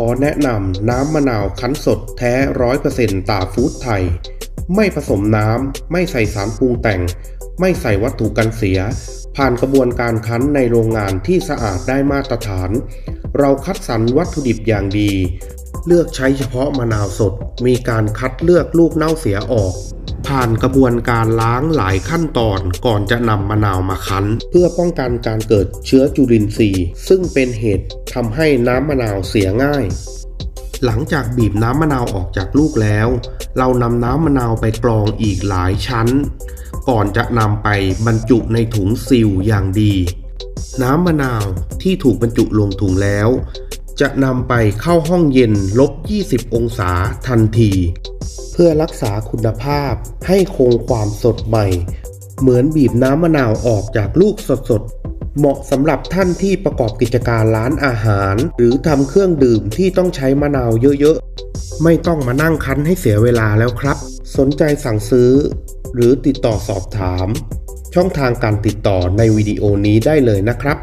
ขอแนะนำน้ำมะนาวคั้นสดแท้ร้อยเปอร์เซ็นต์ตาฟู้ดไทย ไม่ผสมน้ำ ไม่ใส่สารปรุงแต่ง ไม่ใส่วัตถุกันเสีย ผ่านกระบวนการคั้นในโรงงานที่สะอาดได้มาตรฐาน เราคัดสรรวัตถุดิบอย่างดี เลือกใช้เฉพาะมะนาวสด มีการคัดเลือกลูกเน่าเสียออก ผ่านกระบวนการล้างหลายขั้นตอนก่อนจะนำมะนาวมาคั้น เพื่อป้องกันการเกิดเชื้อจุลินทรีย์ ซึ่งเป็นเหตุทำให้น้ำมะนาวเสียง่าย หลังจากบีบน้ำมะนาวออกจากลูกแล้ว เรานำน้ำมะนาวไปกรองอีกหลายชั้น ก่อนจะนำไปบรรจุในถุงซีลอย่างดี น้ำมะนาวที่ถูกบรรจุลงถุงแล้ว จะนำไปเข้าห้องเย็นลบ 20 องศาทันที พื่อรักษาคุณภาพให้คงความสดใหม่ เหมือนบีบน้ำมะนาวออกจากลูกสดๆ เหมาะสำหรับท่านที่ประกอบกิจการร้านอาหาร หรือทำเครื่องดื่มที่ต้องใช้มะนาวเยอะๆ ไม่ต้องมานั่งคั้นให้เสียเวลาแล้วครับ สนใจสั่งซื้อ หรือติดต่อสอบถาม ช่องทางการติดต่อในวิดีโอนี้ได้เลยนะครับ